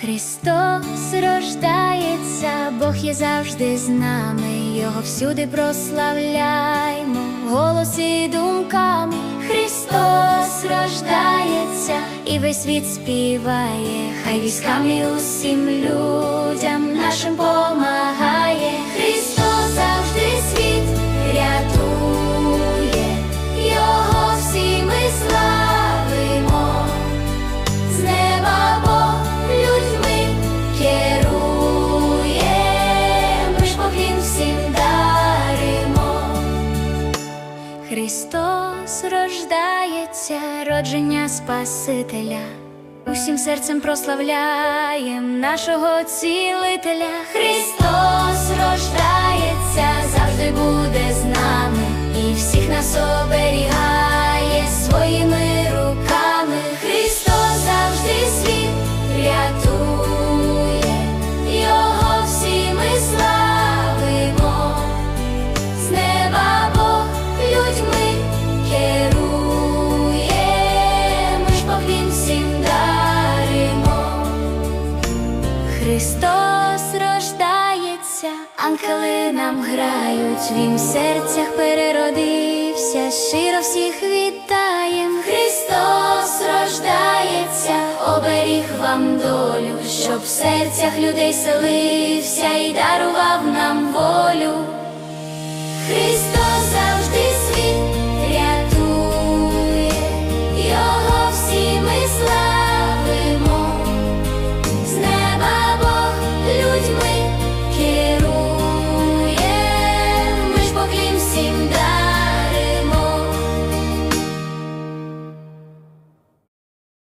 Христос рождається, Бог є завжди з нами, Його всюди прославляймо, голосі думками. Христос рождається, і весь світ співає, хай військам і усім людям нашим помагає. Христос рождається, родження Спасителя. Усім серцем прославляєм нашого цілителя. Христос рождається, ангели нам грають, Він в серцях переродився, щиро всіх вітаєм. Христос рождається, оберіг вам долю, щоб в серцях людей селився і дарував.